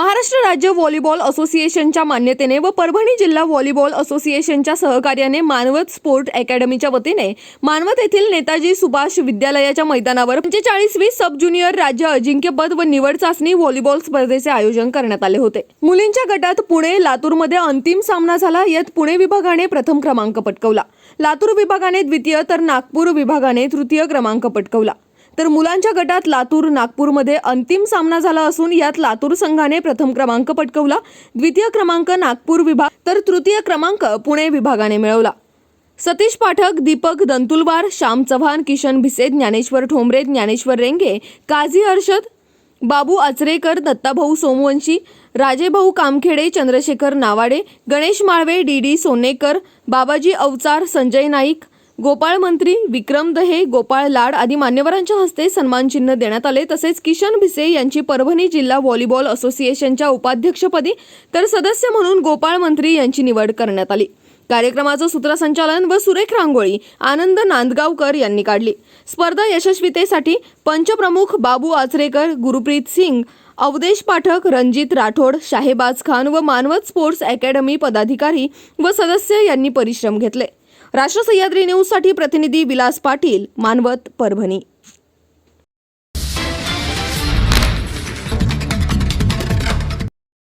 महाराष्ट्र राज्य व्हॉलीबॉल असोसिएशनच्या मान्यतेने व परभणी जिल्हा व्हॉलीबॉल असोसिएशनच्या सहकार्याने मानवत स्पोर्ट अकॅडमीच्या वतीने मानवत येथील नेताजी सुभाष विद्यालयाच्या मैदानावर पंचेचाळीसवी सब ज्युनियर राज्य अजिंक्यपद व निवड चाचणी व्हॉलीबॉल स्पर्धेचे आयोजन करण्यात आले होते. मुलींच्या गटात पुणे लातूरमध्ये अंतिम सामना झाला यात पुणे विभागाने प्रथम क्रमांक पटकवला. लातूर विभागाने द्वितीय तर नागपूर विभागाने तृतीय क्रमांक पटकवला. तर मुलांच्या गटात लातूर नागपूरमध्ये अंतिम सामना झाला असून यात लातूर संघाने प्रथम क्रमांक पटकवला द्वितीय क्रमांक नागपूर विभाग तर तृतीय क्रमांक पुणे विभागाने मिळवला. सतीश पाठक दीपक दंतुलवार श्याम चव्हाण किशन भिसे ज्ञानेश्वर ठोंबरे ज्ञानेश्वर रेंगे काझी हर्षद बाबू आचरेकर दत्ताभाऊ सोमवंशी राजेभाऊ कामखेडे चंद्रशेखर नावाडे गणेश माळवे डी डी सोनेकर बाबाजी अवचार संजय नाईक गोपाळ मंत्री विक्रम दहे गोपाळ लाड आदी मान्यवरांच्या हस्ते सन्मानचिन्ह देण्यात आले. तसेच किशन भिसे यांची परभणी जिल्हा व्हॉलीबॉल असोसिएशनच्या उपाध्यक्षपदी तर सदस्य म्हणून गोपाळ मंत्री यांची निवड करण्यात आली. कार्यक्रमाचं सूत्रसंचालन व सुरेख रांगोळी आनंद नांदगावकर यांनी काढली. स्पर्धा यशस्वीतेसाठी पंचप्रमुख बाबू आचरेकर गुरुप्रीत सिंग अवदेश पाठक रणजित राठोड शाहेबाज खान व मानवत स्पोर्ट्स अकॅडमी पदाधिकारी व सदस्य यांनी परिश्रम घेतले. राष्ट्र सह्याद्री न्यूजसाठी प्रतिनिधी विलास पाटील मानवत परभणी.